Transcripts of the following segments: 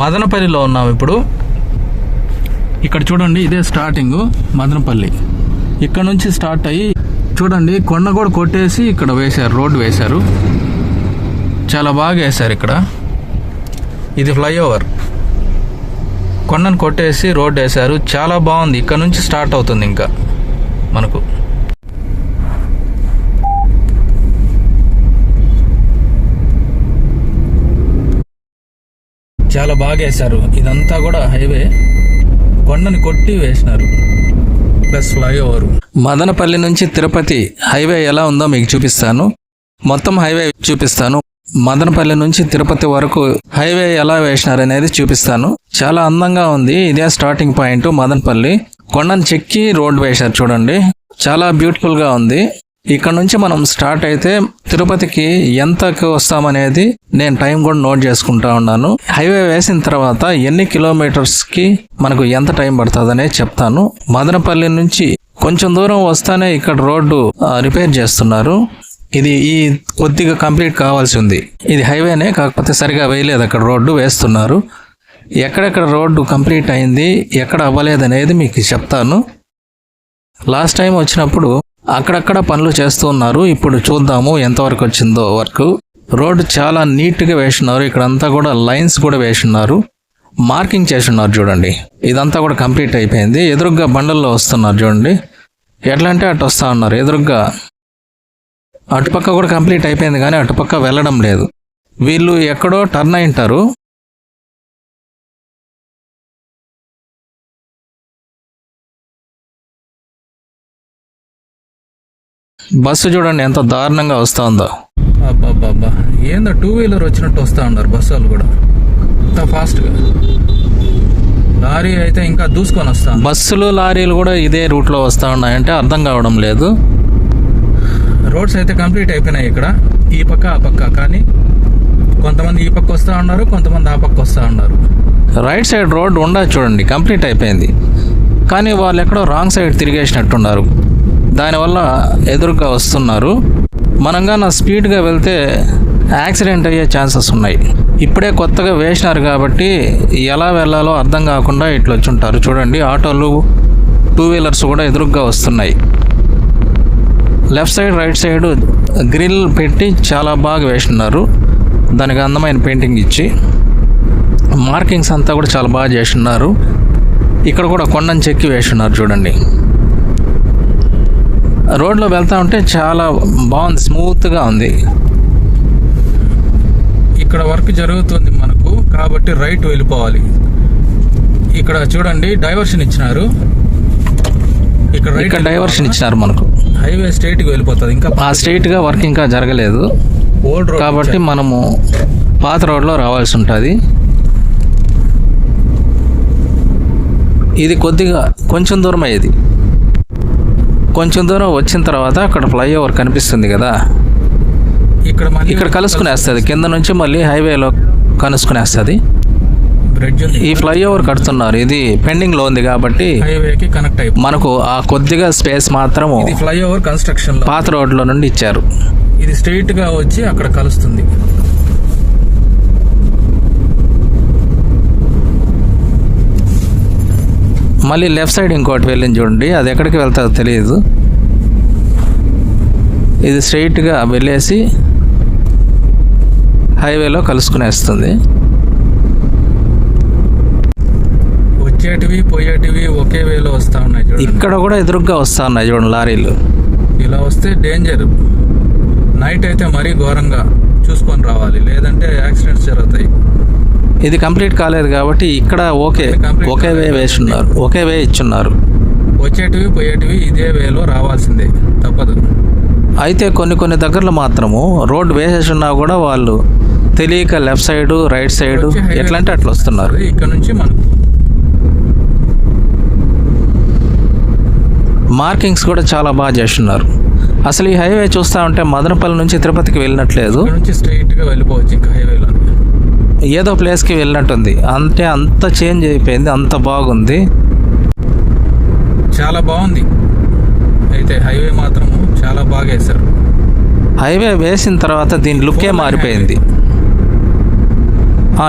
మదనపల్లిలో ఉన్నాం ఇప్పుడు. ఇక్కడ చూడండి ఇదే స్టార్టింగ్ మదనపల్లి. ఇక్కడ నుంచి స్టార్ట్ అయ్యి చూడండి కొండ కూడా కొట్టేసి ఇక్కడ వేశారు రోడ్డు వేశారు. చాలా బాగా వేశారు ఇక్కడ. ఇది ఫ్లైఓవర్ కొండను కొట్టేసి రోడ్డు వేశారు. చాలా బాగుంది. ఇక్కడ నుంచి స్టార్ట్ అవుతుంది ఇంకా మనకు. చాలా బాగా వేశారు. ఇదంతా కూడా హైవే. కొండని కొట్టి వేసినారు. Plus flyover. మదనపల్లి నుంచి తిరుపతి హైవే ఎలా ఉందో మీకు చూపిస్తాను. మొత్తం హైవే చూపిస్తాను. మదనపల్లి నుంచి తిరుపతి వరకు హైవే ఎలా వేసినారు అనేది చూపిస్తాను. చాలా అందంగా ఉంది. ఇదే స్టార్టింగ్ పాయింట్ మదనపల్లి. కొండను చెక్కి రోడ్ వేశారు చూడండి. చాలా బ్యూటిఫుల్గా ఉంది. ఇక్కడ నుంచి మనం స్టార్ట్ అయితే తిరుపతికి ఎంతకు వస్తామనేది నేను టైం కూడా నోట్ చేసుకుంటా ఉన్నాను. హైవే వేసిన తర్వాత ఎన్ని కిలోమీటర్స్కి మనకు ఎంత టైం పడుతుంది అనేది చెప్తాను. మదనపల్లి నుంచి కొంచెం దూరం వస్తానే ఇక్కడ రోడ్డు రిపేర్ చేస్తున్నారు. ఇది ఈ కొద్దిగా కంప్లీట్ కావాల్సి ఉంది. ఇది హైవేనే కాకపోతే సరిగా వేయలేదు అక్కడ రోడ్డు వేస్తున్నారు. ఎక్కడెక్కడ రోడ్డు కంప్లీట్ అయింది ఎక్కడ అవ్వలేదు అనేది మీకు చెప్తాను. లాస్ట్ టైం వచ్చినప్పుడు అక్కడక్కడ పనులు చేస్తూ ఉన్నారు. ఇప్పుడు చూద్దాము ఎంతవరకు వచ్చిందో వర్క్. రోడ్డు చాలా నీట్గా వేస్తున్నారు. ఇక్కడంతా కూడా లైన్స్ కూడా వేస్తున్నారు. మార్కింగ్ చేస్తున్నారు చూడండి. ఇదంతా కూడా కంప్లీట్ అయిపోయింది. ఎదురుగ్గా బండల్లో వస్తున్నారు చూడండి. ఎట్లా అంటే అటు వస్తూ ఉన్నారు. ఎదురుగ్గా అటుపక్క కూడా కంప్లీట్ అయిపోయింది కానీ అటుపక్క వెళ్ళడం లేదు. వీళ్ళు ఎక్కడో టర్న్ అయింటారు బస్సు చూడండి ఎంత దారుణంగా వస్తా ఉందో. అబ్బాబ్బా ఏందో టూ వీలర్ వచ్చినట్టు వస్తా ఉన్నారు బస్సు వాళ్ళు కూడా. అంత ఫాస్ట్గా లారీ అయితే ఇంకా దూసుకొని వస్తా బస్సులు లారీలు కూడా ఇదే రూట్లో వస్తా ఉన్నాయంటే అర్థం కావడం లేదు. రోడ్స్ అయితే కంప్లీట్ అయిపోయినాయి ఇక్కడ. ఈ పక్క ఆ పక్క. కానీ కొంతమంది ఈ పక్క వస్తా ఉన్నారు కొంతమంది ఆ పక్క వస్తా ఉన్నారు. రైట్ సైడ్ రోడ్ ఉండదు చూడండి కంప్లీట్ అయిపోయింది. కానీ వాళ్ళు ఎక్కడో రాంగ్ సైడ్ తిరిగేసినట్టున్నారు. దానివల్ల ఎదురుగా వస్తున్నారు. మనంగా నా స్పీడ్గా వెళ్తే యాక్సిడెంట్ అయ్యే ఛాన్సెస్ ఉన్నాయి. ఇప్పుడే కొత్తగా వేసినారు కాబట్టి ఎలా వెళ్ళాలో అర్థం కాకుండా ఇట్లా వచ్చుంటారు చూడండి ఆటోలు టూ వీలర్స్ కూడా ఎదురుగా వస్తున్నాయి. Left side right side grill పెట్టి చాలా బాగా వేసినారు. దానికి అందమైన పెయింటింగ్ ఇచ్చి మార్కింగ్స్ అంతా కూడా చాలా బాగా చేసినారు. ఇక్కడ కూడా కొండను చెక్కి వేస్తున్నారు చూడండి. రోడ్లో వెళ్తా ఉంటే చాలా బాగుంది స్మూత్గా ఉంది. ఇక్కడ వర్క్ జరుగుతుంది మనకు కాబట్టి రైట్ వెళ్ళిపోవాలి. ఇక్కడ చూడండి డైవర్షన్ ఇచ్చినారు. ఇక్కడ ఇక్కడ డైవర్షన్ ఇచ్చినారు మనకు. హైవే స్ట్రైట్గా వెళ్ళిపోతుంది ఇంకా ఆ స్ట్రైట్గా వర్క్ ఇంకా జరగలేదు. ఓల్డ్ రోడ్ కాబట్టి మనము పాత రోడ్లో రావాల్సి ఉంటుంది. ఇది కొద్దిగా కొంచెం దూరం అయ్యేది కొంచెం దూరం వచ్చిన తర్వాత అక్కడ ఫ్లైఓవర్ కనిపిస్తుంది కదా. ఇక్కడ ఇక్కడ కలుసుకునేస్తుంది. కింద నుంచి మళ్ళీ హైవేలో కలుసుకునేస్తుంది. బ్రిడ్జ్ ఈ ఫ్లైఓవర్ కడుతున్నారు. ఇది పెండింగ్లో ఉంది కాబట్టి హైవేకి కనెక్ట్ అయి మనకు ఆ కొద్దిగా స్పేస్ మాత్రము ఫ్లైఓవర్ కన్స్ట్రక్షన్ పాత రోడ్లో నుండి ఇచ్చారు. ఇది స్ట్రైట్గా వచ్చి అక్కడ కలుస్తుంది. మళ్ళీ లెఫ్ట్ సైడ్ ఇంకోటి వెళ్ళింది చూడండి. అది ఎక్కడికి వెళ్తుందో తెలియదు. ఇది స్ట్రైట్గా వెళ్ళేసి హైవేలో కలుసుకునేస్తుంది. వచ్చేటివి పోయేటివి ఒకే వేలో వస్తా ఉన్నాయి చూడండి. ఇక్కడ కూడా ఎదురుగ్గా వస్తా ఉన్నాయి చూడండి లారీలు. ఇలా వస్తే డేంజర్ నైట్ అయితే మరీ ఘోరంగా చూసుకొని రావాలి. లేదంటే యాక్సిడెంట్స్ జరుగుతాయి. ఇది కంప్లీట్ కాలేదు కాబట్టి ఇక్కడ ఓకే ఒకే వే వేస్తున్నారు ఒకే వే ఇచ్చున్నారు. వచ్చేటివి పోయేటివి ఇదే వేలో రావాల్సిందే తప్పదు. అయితే కొన్ని కొన్ని దగ్గరలో మాత్రము రోడ్ వేసేసున్నా కూడా వాళ్ళు తెలియక లెఫ్ట్ సైడ్ రైట్ సైడ్ ఎట్లా అంటే అట్లా వస్తున్నారు. ఇక్కడ నుంచి మనకు. మార్కింగ్స్ కూడా చాలా బాగా చేస్తున్నారు. అసలు ఈ హైవే చూస్తా ఉంటే మదనపల్లి నుంచి తిరుపతికి వెళ్ళినట్లేదు. నుంచి స్ట్రైట్గా వెళ్ళిపోవచ్చు ఇంకా హైవేలో ఏదో ప్లేస్కి వెళ్ళినట్టుంది. అంటే అంత చేంజ్ అయిపోయింది అంత బాగుంది. చాలా బాగుంది. అయితే హైవే మాత్రం చాలా బాగా వేశారు. హైవే వేసిన తర్వాత దీని లుక్కే మారిపోయింది.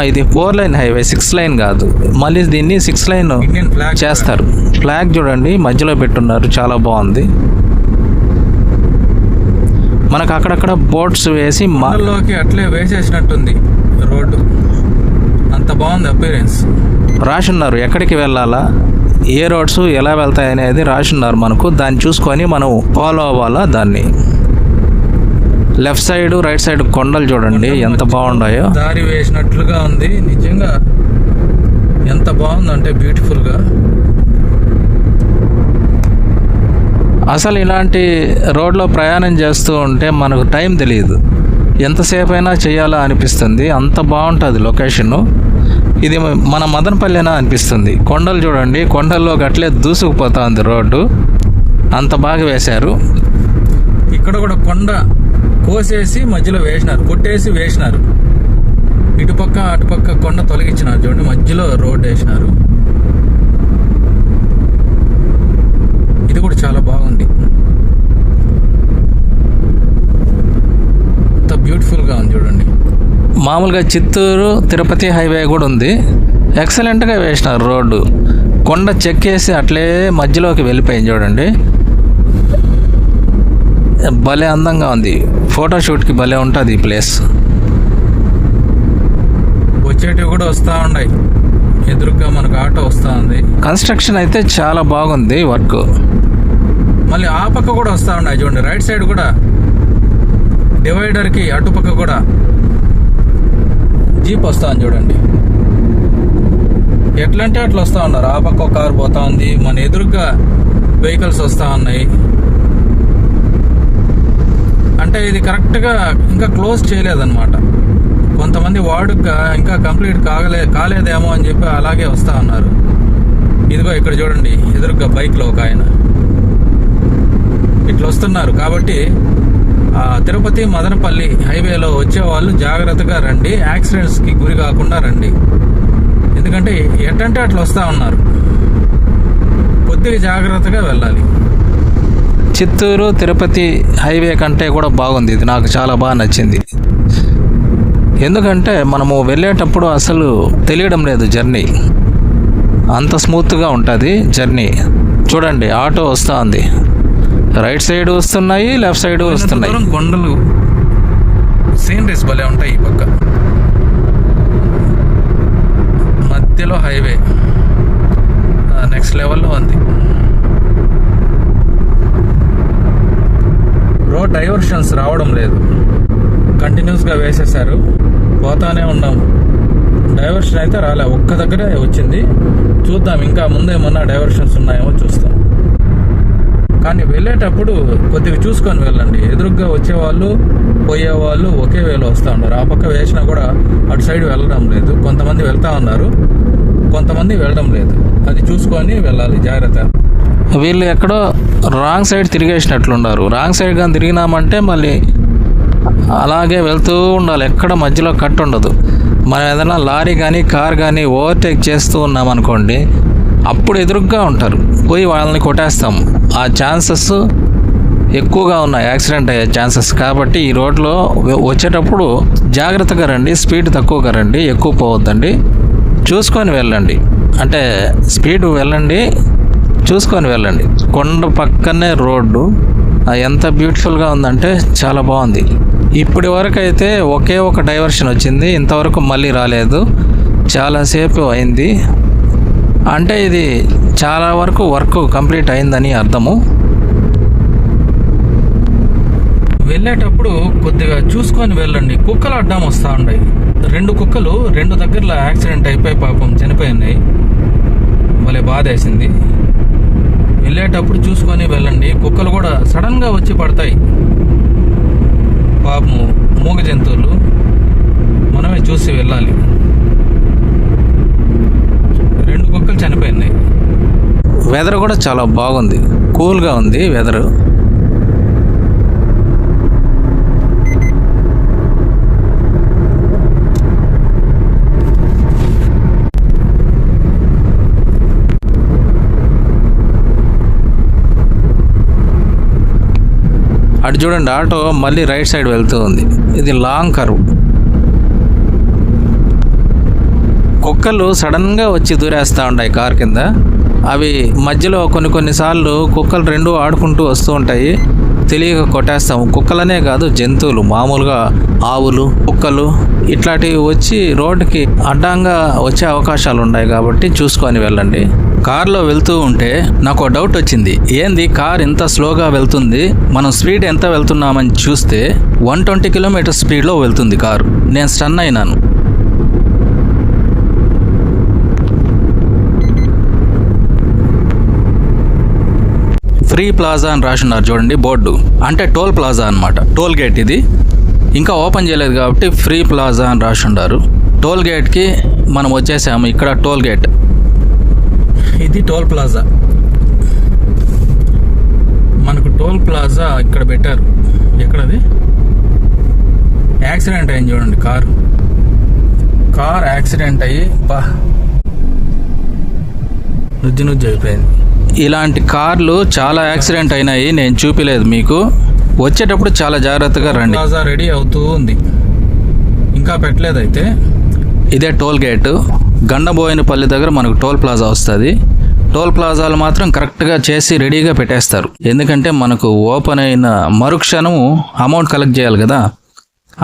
ఇది four lane highway six lane కాదు. మళ్ళీ దీన్ని సిక్స్ లైన్ చేస్తారు. ఫ్లాగ్ చూడండి మధ్యలో పెట్టున్నారు చాలా బాగుంది. మనకు అక్కడక్కడ బోట్స్ వేసి అట్లే వేసేసినట్టుంది. రోడ్డు. అంత బాగుంది అపీరెన్స్ రాసున్నారు ఎక్కడికి వెళ్ళాలా? ఏ రోడ్స్ ఎలా వెళ్తాయి అనేది రాసున్నారు మనకు. దాన్ని చూసుకొని మనం ఫాలో అవ్వాలా దాన్ని? లెఫ్ట్ సైడ్ రైట్ సైడ్ కొండలు చూడండి ఎంత బాగున్నాయో దారి వేసినట్లుగా ఉంది నిజంగా. ఎంత బాగుందంటే బ్యూటిఫుల్గా అసలు ఇలాంటి రోడ్లో ప్రయాణం చేస్తూ ఉంటే మనకు టైం తెలియదు. ఎంతసేపు అయినా చేయాలా అనిపిస్తుంది. అంత బాగుంటుంది లొకేషను. ఇది మన మదనపల్లెనా అనిపిస్తుంది. కొండలు చూడండి. కొండల్లో గట్లే దూసుకుపోతుంది రోడ్డు. అంత బాగా వేశారు. ఇక్కడ కూడా కొండ కోసేసి మధ్యలో వేసినారు. కొట్టేసి వేసినారు. ఇటుపక్క అటుపక్క కొండ తొలగించినారు. చూడండి మధ్యలో రోడ్ వేసినారు ఇది కూడా చాలా బాగుంది ఎంత బ్యూటిఫుల్గా ఉంది చూడండి మామూలుగా చిత్తూరు తిరుపతి హైవే కూడా ఉంది. ఎక్సలెంట్గా వేసినారు రోడ్డు. కొండ చెక్కేసి అట్లే మధ్యలోకి వెళ్ళిపోయింది చూడండి. భలే అందంగా ఉంది. ఫోటోషూట్కి భలే ఉంటుంది ఈ ప్లేస్ వచ్చేటివి కూడా వస్తూ ఉన్నాయి. ఎదురుగా మనకు ఆటో వస్తూ ఉంది. కన్స్ట్రక్షన్ అయితే చాలా బాగుంది వర్క్ మళ్ళీ ఆ పక్క కూడా వస్తూ ఉన్నాయి చూడండి. రైట్ సైడ్ కూడా. డివైడర్కి అటుపక్క కూడా. జీప్ వస్తా చూడండి. ఎట్లంటే అట్లా వస్తూ ఉన్నారు. ఆ పక్క కారు పోతా ఉంది. మన ఎదురుగా వెహికల్స్ వస్తూ ఉన్నాయి. అంటే ఇది కరెక్ట్గా ఇంకా క్లోజ్ చేయలేదన్నమాట. కొంతమంది వాడుగా ఇంకా కంప్లీట్ కాగలే కాలేదేమో అని చెప్పి అలాగే వస్తా ఉన్నారు. ఇదిగో ఇక్కడ చూడండి. ఎదురుగా బైక్లో ఒక ఆయన. ఇట్లా వస్తున్నారు. కాబట్టి తిరుపతి మదనపల్లి హైవేలో వచ్చే వాళ్ళు జాగ్రత్తగా రండి. యాక్సిడెంట్స్కి గురి కాకుండా రండి. ఎందుకంటే ఎట్టంటే అట్లా వస్తూ ఉన్నారు. కొద్దిగా జాగ్రత్తగా వెళ్ళాలి. చిత్తూరు తిరుపతి హైవే కంటే కూడా బాగుంది. ఇది నాకు చాలా బాగా నచ్చింది. ఎందుకంటే మనము వెళ్ళేటప్పుడు అసలు తెలియడం లేదు జర్నీ. అంత స్మూత్గా ఉంటుంది జర్నీ. చూడండి ఆటో వస్తూ ఉంది. రైట్ సైడ్ వస్తున్నాయి లెఫ్ట్ సైడ్ వస్తున్నాయి. కొండలు సీనరీస్ భలే ఉంటాయి ఈ పక్క. మధ్యలో హైవే నెక్స్ట్ లెవెల్లో ఉంది. రోడ్ డైవర్షన్స్ రావడం లేదు. కంటిన్యూస్గా వేసేసారు పోతానే ఉన్నాము. డైవర్షన్ అయితే రాలే. ఒక్క దగ్గరే వచ్చింది. చూద్దాం ఇంకా ముందేమన్నా డైవర్షన్స్ ఉన్నాయేమో చూస్తాం. కానీ వెళ్ళేటప్పుడు కొద్దిగా చూసుకొని వెళ్ళండి. ఎదురుగ్గా వచ్చేవాళ్ళు పోయేవాళ్ళు ఒకే వేలో వస్తూ ఉన్నారు. ఆ పక్క వేసినా కూడా అటు సైడ్ వెళ్ళడం లేదు. కొంతమంది వెళ్తా ఉన్నారు. కొంతమంది వెళ్ళడం లేదు. అది చూసుకొని వెళ్ళాలి. జాగ్రత్త. వీళ్ళు ఎక్కడో రాంగ్ సైడ్ తిరిగేసినట్లున్నారు. రాంగ్ సైడ్ కానీ తిరిగినామంటే మళ్ళీ అలాగే వెళ్తూ ఉండాలి. ఎక్కడ మధ్యలో కట్ ఉండదు మనం ఏదైనా లారీ కానీ కార్ కానీ ఓవర్టేక్ చేస్తూ ఉన్నాం అనుకోండి అప్పుడు ఎదురుగ్గా ఉంటారు. పోయి వాళ్ళని కొట్టేస్తాం ఆ ఛాన్సెస్ ఎక్కువగా ఉన్నాయి. యాక్సిడెంట్ అయ్యే ఛాన్సెస్ కాబట్టి ఈ రోడ్లో వచ్చేటప్పుడు జాగ్రత్తగా రండి. స్పీడ్ తక్కువగా రండి. ఎక్కువ పోవద్దండి. చూసుకొని వెళ్ళండి. అంటే స్పీడ్ వెళ్ళండి. చూసుకొని వెళ్ళండి. కొండ పక్కనే రోడ్డు. అది ఎంత బ్యూటిఫుల్గా ఉందంటే చాలా బాగుంది. ఇప్పటి వరకు అయితే ఒకే ఒక డైవర్షన్ వచ్చింది. ఇంతవరకు మళ్ళీ రాలేదు. చాలాసేపు అయింది. అంటే ఇది చాలా వరకు వర్క్ కంప్లీట్ అయిందని అర్థము. వెళ్ళేటప్పుడు కొద్దిగా చూసుకొని వెళ్ళండి. కుక్కలు అడ్డం వస్తూ ఉన్నాయి రెండు కుక్కలు రెండు దగ్గరలో యాక్సిడెంట్ అయిపోయి పాపం చనిపోయినాయి. భలే బాధ వేసింది వెళ్ళేటప్పుడు చూసుకొని వెళ్ళండి. కుక్కలు కూడా సడన్గా వచ్చి పడతాయి. పాపము మూగ జంతువులు. మనమే చూసి వెళ్ళాలి రెండు కుక్కలు చనిపోయినాయి. వెదర్ కూడా చాలా బాగుంది. కూల్గా ఉంది వెదరు అటు చూడండి ఆటో మళ్ళీ రైట్ సైడ్ వెళ్తూ ఉంది. ఇది లాంగ్ కర్వ్ కుక్కలు సడన్గా వచ్చి దూరేస్తూ ఉంటాయి కార్ కింద. అవి మధ్యలో కొన్ని కొన్నిసార్లు కుక్కలు రెండు ఆడుకుంటూ వస్తూ ఉంటాయి. తెలియక కొట్టేస్తాము. కుక్కలనే కాదు జంతువులు. మామూలుగా ఆవులు కుక్కలు ఇట్లాంటివి వచ్చి రోడ్డుకి అడ్డంగా వచ్చే అవకాశాలు ఉన్నాయి కాబట్టి చూసుకొని వెళ్ళండి. కార్లో వెళ్తూ ఉంటే నాకు డౌట్ వచ్చింది. ఏంది కార్ ఇంత స్లోగా వెళ్తుంది? మనం స్పీడ్ ఎంత వెళ్తున్నామని చూస్తే వన్ ట్వంటీ కిలోమీటర్ స్పీడ్లో వెళ్తుంది కారు. నేను స్టన్ అయినాను. ఫ్రీ ప్లాజా అని రాసున్నారు చూడండి బోర్డు. అంటే టోల్ ప్లాజా అన్నమాట. టోల్ గేట్ ఇది. ఇంకా ఓపెన్ చేయలేదు కాబట్టి ఫ్రీ ప్లాజా అని రాసుండారు. టోల్ గేట్కి మనం వచ్చేసాము. ఇక్కడ టోల్ గేట్. ఇది టోల్ ప్లాజా. మనకు టోల్ ప్లాజా ఇక్కడ పెట్టారు. ఎక్కడది? యాక్సిడెంట్ అయింది చూడండి కారు. కార్ యాక్సిడెంట్ అయ్యి బా నుజ్జు నుజ్జు అయిపోయింది. ఇలాంటి కార్లు చాలా యాక్సిడెంట్ అయినాయి నేను చూపిలేదు మీకు. వచ్చేటప్పుడు చాలా జాగ్రత్తగా రండి. ప్లాజా రెడీ అవుతూ ఉంది. ఇంకా పెట్టలేదు అయితే ఇదే టోల్ గేట్. గండబోయినపల్లి దగ్గర మనకు టోల్ ప్లాజా వస్తుంది. టోల్ ప్లాజాలు మాత్రం కరెక్ట్గా చేసి రెడీగా పెట్టేస్తారు. ఎందుకంటే మనకు ఓపెన్ అయిన మరుక్షణం అమౌంట్ కలెక్ట్ చేయాలి కదా.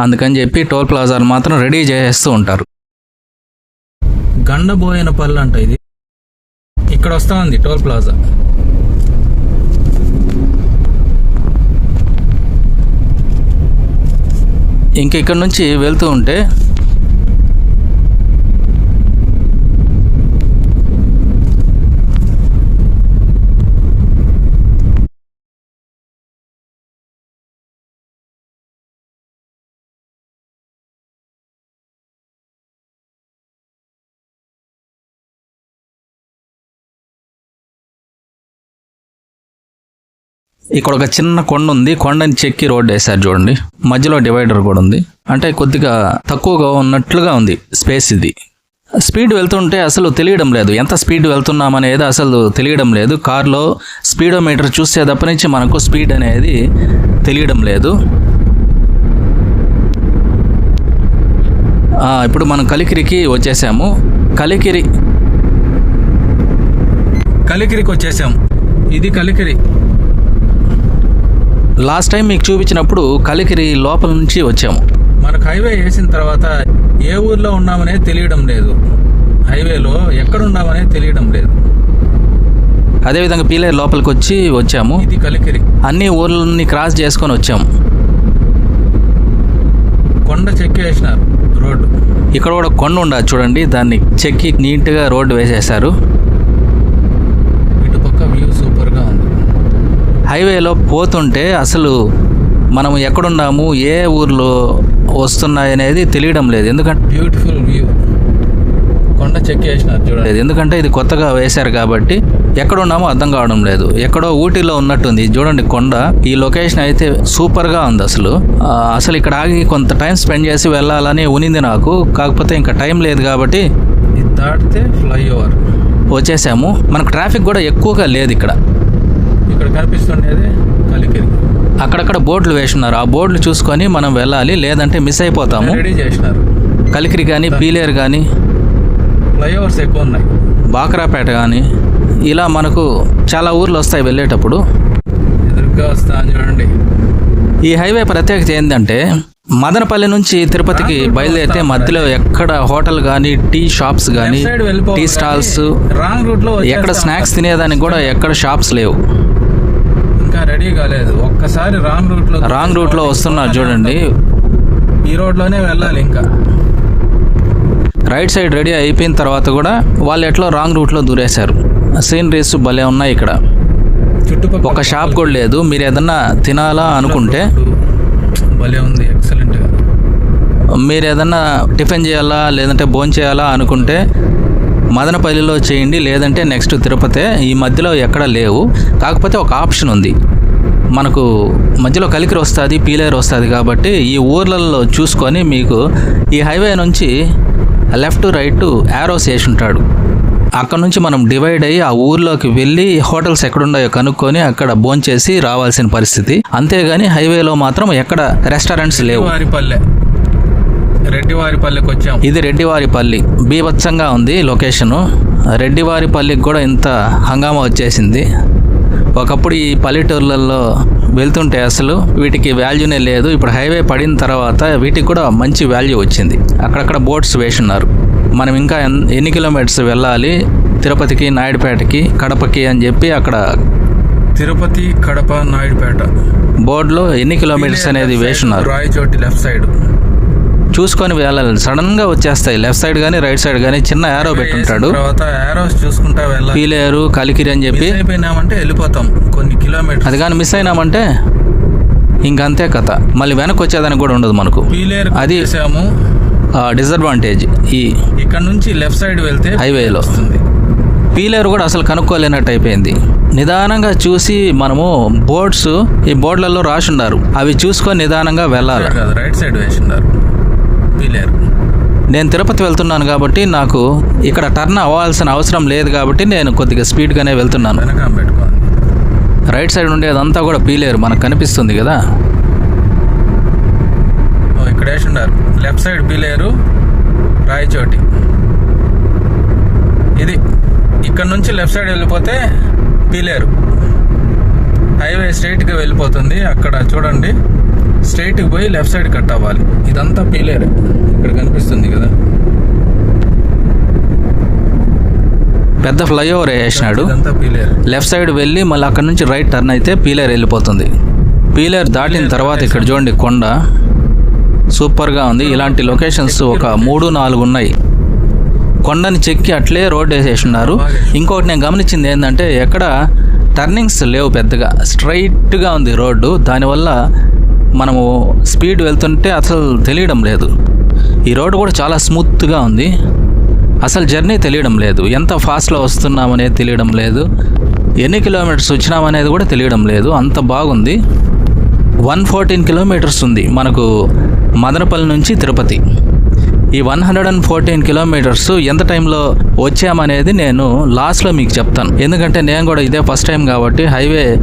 అందుకని చెప్పి టోల్ ప్లాజాలు మాత్రం రెడీ చేసేస్తూ ఉంటారు. గండబోయిన పళ్ళు అంట ఇది. ఇక్కడ వస్తా ఉంది టోల్ ప్లాజా. ఇంక ఇక్కడ నుంచి వెళ్తూ ఉంటే ఇక్కడ ఒక చిన్న కొండ ఉంది. కొండని చెక్కి రోడ్డు వేశారు చూడండి. మధ్యలో డివైడర్ కూడా ఉంది. అంటే కొద్దిగా తక్కువగా ఉన్నట్లుగా ఉంది స్పేస్ ఇది. స్పీడ్ వెళ్తుంటే అసలు తెలియడం లేదు. ఎంత స్పీడ్ వెళ్తున్నాం అనేది అసలు తెలియడం లేదు. కార్లో స్పీడోమీటర్ చూసేటప్పటి నుంచి మనకు స్పీడ్ అనేది తెలియడం లేదు. ఇప్పుడు మనం కలికిరికి వచ్చేసాము. కలికిరి. కలికిరికి వచ్చేసాము. ఇది కలికిరి. లాస్ట్ టైం మీకు చూపించినప్పుడు కలికిరి లోపల నుంచి వచ్చాము. మనకు హైవే వేసిన తర్వాత ఏ ఊర్లో ఉన్నామనేది తెలియడం లేదు. హైవేలో ఎక్కడ ఉన్నామనేది తెలియడం లేదు. అదేవిధంగా పీలేరు లోపలికి వచ్చి వచ్చాము. ఇది కలికిరి. అన్ని ఊర్లని క్రాస్ చేసుకొని వచ్చాము. కొండ చెక్కి వేసినారు రోడ్డు. ఇక్కడ కూడా కొండ ఉండదు చూడండి. దాన్ని చెక్కి నీట్గా రోడ్డు వేసేశారు ఇటుపక్క వ్యూ సూపర్గా ఉంది హైవేలో పోతుంటే అసలు మనం ఎక్కడున్నాము ఏ ఊర్లో వస్తున్నాయి అనేది తెలియడం లేదు. ఎందుకంటే బ్యూటిఫుల్ వ్యూ కొండ చెక్కి వేసినారు చూడండి. ఎందుకంటే ఇది కొత్తగా వేశారు కాబట్టి ఎక్కడున్నామో అర్థం కావడం లేదు. ఎక్కడో ఊటీలో ఉన్నట్టుంది. చూడండి కొండ. ఈ లొకేషన్ అయితే సూపర్గా ఉంది అసలు. అసలు ఇక్కడ ఆగి కొంత టైం స్పెండ్ చేసి వెళ్ళాలని ఉనింది నాకు. కాకపోతే ఇంకా టైం లేదు కాబట్టి ఇది దాటితే ఫ్లైఓవర్. వచ్చేసాము. మనకు ట్రాఫిక్ కూడా ఎక్కువగా లేదు ఇక్కడ. ఇక్కడ కనిపిస్తుండేది కలికిరి. అక్కడక్కడ బోర్డులు వేసున్నారు. ఆ బోర్డులు చూసుకొని మనం వెళ్ళాలి లేదంటే మిస్ అయిపోతాము. రెడీ చేసినారు. కలికిరి కానీ పీలేరు కానీ ఫ్లైఓవర్స్ ఎక్కువ ఉన్నాయి. బాక్రాపేట కానీ ఇలా మనకు చాలా ఊర్లు వస్తాయి వెళ్ళేటప్పుడు. ఎదురుగా వస్తా చూడండి. ఈ హైవే ప్రత్యేకత ఏంటంటే మదనపల్లి నుంచి తిరుపతికి బయలుదేరితే మధ్యలో ఎక్కడ హోటల్ కానీ టీ షాప్స్ కానీ టీ స్టాల్స్ రాంగ్ రూట్లో ఎక్కడ. స్నాక్స్ తినేదానికి కూడా ఎక్కడ షాప్స్ లేవు. ఇంకా రెడీ కాలేదు. ఒక్కసారి రాంగ్ రూట్లో రాంగ్ రూట్లో వస్తున్నారు చూడండి. ఈ రోడ్లోనే వెళ్ళాలి ఇంకా. రైట్ సైడ్ రెడీ అయిపోయిన తర్వాత కూడా వాళ్ళు ఎట్లా రాంగ్ రూట్లో దూరేశారు. సీనరీస్ భలే ఉన్నాయి ఇక్కడ. చుట్టుపక్కల ఒక షాప్ కూడా లేదు. మీరు ఏదన్నా తినాలా అనుకుంటే భలే ఉంది. ఎక్సలెంట్గా మీరు ఏదన్నా టిఫిన్ చేయాలా లేదంటే భోజనం చేయాలా అనుకుంటే మదనపల్లిలో చేయండి లేదంటే నెక్స్ట్ తిరుపతి ఈ మధ్యలో ఎక్కడ లేవు. కాకపోతే ఒక ఆప్షన్ ఉంది. మనకు మధ్యలో కలికిరి వస్తుంది పీలేరు వస్తుంది కాబట్టి ఈ ఊర్లలో చూసుకొని మీకు ఈ హైవే నుంచి లెఫ్ట్ రైట్ యారోస్ వేసి ఉంటాడు. అక్కడ నుంచి మనం డివైడ్ అయ్యి ఆ ఊర్లోకి వెళ్ళి హోటల్స్ ఎక్కడున్నాయో కనుక్కొని అక్కడ భోంచేసి రావాల్సిన పరిస్థితి. అంతేగాని హైవేలో మాత్రం ఎక్కడ రెస్టారెంట్స్ లేవు. వారిపల్లె రెడ్డివారిపల్లికి వచ్చాం ఇది రెడ్డివారిపల్లి. బీభత్సంగా ఉంది లొకేషను. రెడ్డివారిపల్లికి కూడా ఇంత హంగామా వచ్చేసింది. ఒకప్పుడు ఈ పల్లెటూర్లలో వెళ్తుంటే అసలు వీటికి వాల్యూనే లేదు. ఇప్పుడు హైవే పడిన తర్వాత వీటికి కూడా మంచి వాల్యూ వచ్చింది. అక్కడక్కడ బోట్స్ వేసున్నారు. మనం ఇంకా ఎన్- ఎన్ని కిలోమీటర్స్ వెళ్ళాలి? తిరుపతికి నాయుడుపేటకి కడపకి అని చెప్పి అక్కడ తిరుపతి కడప నాయుడుపేట. బోర్డులో ఎన్ని కిలోమీటర్స్ అనేది వేసున్నారు. Rayachoti left side. చూసుకొని వెళ్ళాలి. సడన్గా వచ్చేస్తాయి. లెఫ్ట్ సైడ్ కానీ రైట్ సైడ్ కానీ చిన్న యారో పెట్టుంటాడు. తర్వాత చూసుకుంటా వెళ్ళాలి. పీలేరు కలికిరి అని చెప్పి అయిపోయినామంటే వెళ్ళిపోతాం. కొన్ని కిలోమీటర్స్. అది కానీ మిస్ అయినామంటే ఇంకంతే కథ. మళ్ళీ వెనక్కి వచ్చేదానికి కూడా ఉండదు మనకు. అది- డిసడ్వాంటేజ్ ఈ ఇక్కడ నుంచి లెఫ్ట్ సైడ్ వెళ్తే హైవేలో. వస్తుంది. పీలేరు కూడా అసలు కనుక్కోలేనట్టు అయిపోయింది. నిదానంగా చూసి మనము బోర్డ్స్ ఈ బోర్డులలో రాసి ఉన్నారు అవి చూసుకొని నిదానంగా వెళ్ళాలి. సైడ్ కాదు రైట్ పీలేరు నేను తిరుపతి వెళ్తున్నాను కాబట్టి నాకు ఇక్కడ టర్న్ అవ్వాల్సిన అవసరం లేదు కాబట్టి నేను కొద్దిగా స్పీడ్గానే వెళ్తున్నాను. రైట్ సైడ్ ఉండేదంతా కూడా పీలేరు మనకు కనిపిస్తుంది కదా? ఇక్కడ వేసిండారు లెఫ్ట్ సైడ్ పీలేరు రాయచోటి. ఇది ఇక్కడ నుంచి లెఫ్ట్ సైడ్ వెళ్ళిపోతే పీలేరు హైవే స్ట్రైట్గా వెళ్ళిపోతుంది. అక్కడ చూడండి. స్ట్రైట్కి పోయి లెఫ్ట్ సైడ్ కట్ అవ్వాలి. ఇదంతా పీలేరు ఇక్కడ కనిపిస్తుంది కదా. పెద్ద ఫ్లైఓవర్ వేసినాడు లెఫ్ట్ సైడ్ వెళ్ళి మళ్ళీ అక్కడ నుంచి రైట్ టర్న్ అయితే పీలేర్ వెళ్ళిపోతుంది. పీలేర్ దాటిన తర్వాత ఇక్కడ చూడండి కొండ. సూపర్గా ఉంది. ఇలాంటి లొకేషన్స్ ఒక మూడు నాలుగు ఉన్నాయి. కొండని చెక్కి అట్లే రోడ్ వేసేసినారు. ఇంకొకటి నేను గమనించింది ఏంటంటే ఎక్కడ టర్నింగ్స్ లేవు పెద్దగా. స్ట్రైట్గా ఉంది రోడ్డు. దానివల్ల మనము స్పీడ్ వెళ్తుంటే అసలు తెలియడం లేదు. ఈ రోడ్డు కూడా చాలా స్మూత్గా ఉంది. అసలు జర్నీ తెలియడం లేదు. ఎంత ఫాస్ట్లో వస్తున్నామనేది తెలియడం లేదు. ఎన్ని కిలోమీటర్స్ వచ్చినామనేది కూడా తెలియడం లేదు. అంత బాగుంది. వన్ ఫోర్టీన్ కిలోమీటర్స్ ఉంది మనకు మదనపల్లి నుంచి తిరుపతి. ఈ one hundred and fourteen kilometres ఎంత టైంలో వచ్చామనేది నేను లాస్ట్లో మీకు చెప్తాను. ఎందుకంటే నేను కూడా ఇదే ఫస్ట్ టైం కాబట్టి హైవే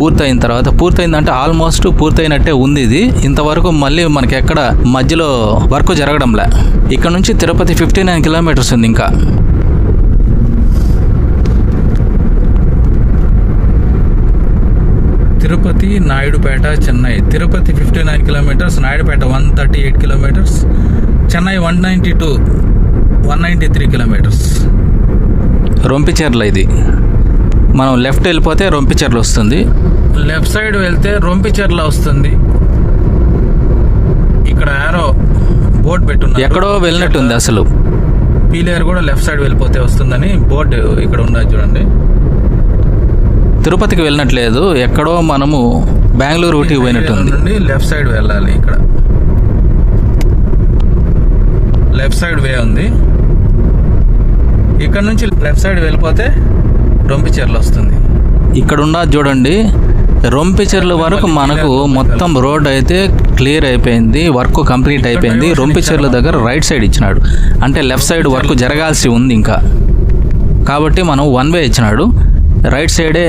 పూర్తయిన తర్వాత పూర్తయిందంటే ఆల్మోస్ట్ పూర్తయినట్టే ఉంది ఇది. ఇంతవరకు మళ్ళీ మనకి ఎక్కడ మధ్యలో వర్క్ జరగడంలే. ఇక్కడ నుంచి తిరుపతి ఫిఫ్టీ నైన్ కిలోమీటర్స్ ఉంది ఇంకా. Tirupati Naidupeta Chennai. Tirupati fifty nine kilometres Naidupeta one thirty eight kilometres Chennai one ninety two one ninety three kilometres Rompicherla ఇది. మనం లెఫ్ట్ వెళ్ళిపోతే రొంపిచెర్ల వస్తుంది. లెఫ్ట్ సైడ్ వెళ్తే రొంపిచెర్ల వస్తుంది. ఇక్కడ యారో బోర్డు పెట్టున్నారు. ఎక్కడో వెళ్ళినట్టుంది అసలు. పీలేరు కూడా లెఫ్ట్ సైడ్ వెళ్ళిపోతే వస్తుందని బోర్డు ఇక్కడ ఉన్నది చూడండి. తిరుపతికి వెళ్ళినట్లేదు ఎక్కడో మనము బెంగళూరు ఊటికి పోయినట్టుంది. లెఫ్ట్ సైడ్ వెళ్ళాలి ఇక్కడ. లెఫ్ట్ సైడ్ వే ఉంది. ఇక్కడ నుంచి లెఫ్ట్ సైడ్ వెళ్ళిపోతే రొంపిచెర్ల వస్తుంది. ఇక్కడ ఉన్నది చూడండి రొంపిచెర్ల వరకు మనకు మొత్తం రోడ్ అయితే క్లియర్ అయిపోయింది వర్క్ కంప్లీట్ అయిపోయింది. రొంపిచెర్ల దగ్గర రైట్ సైడ్ ఇచ్చినాడు. అంటే లెఫ్ట్ సైడ్ వర్క్ జరగాల్సి ఉంది ఇంకా. కాబట్టి మనం వన్ వే ఇచ్చినాడు. రైట్ సైడే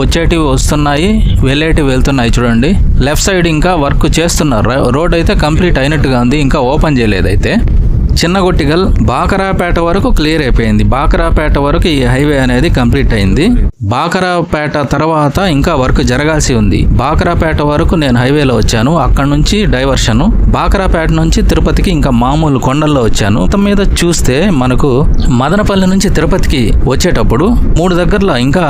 వచ్చేటివి వస్తున్నాయి వెళ్ళేటివి వెళ్తున్నాయి చూడండి. లెఫ్ట్ సైడ్ ఇంకా వర్క్ చేస్తున్నారు. రోడ్ అయితే కంప్లీట్ అయినట్టుగా ఉంది ఇంకా ఓపెన్ చేయలేదు అయితే. చిన్నగొట్టిగల్ బాకరాపేట వరకు క్లియర్ అయిపోయింది. బాకరాపేట వరకు ఈ హైవే అనేది కంప్లీట్ అయింది. బాకరాపేట తర్వాత ఇంకా వర్క్ జరగాల్సి ఉంది. బాకరాపేట వరకు నేను హైవేలో వచ్చాను. అక్కడ నుంచి డైవర్షన్. బాకరాపేట నుంచి తిరుపతికి ఇంకా మామూలు కొండల్లో వచ్చాను. మొత్తం మీద చూస్తే మనకు మదనపల్లి నుంచి తిరుపతికి వచ్చేటప్పుడు మూడు దగ్గరలో ఇంకా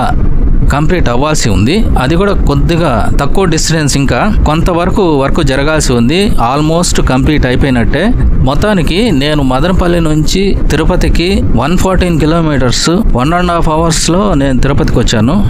కంప్లీట్ అవ్వాల్సి ఉంది. అది కూడా కొద్దిగా తక్కువ డిస్టెన్స్ ఇంకా. కొంతవరకు వర్క్ జరగాల్సి ఉంది. ఆల్మోస్ట్ కంప్లీట్ అయిపోయినట్టే. మొత్తానికి నేను మదనపల్లి నుంచి తిరుపతికి one fourteen kilometres one and half అవర్స్లో నేను తిరుపతికి వచ్చాను.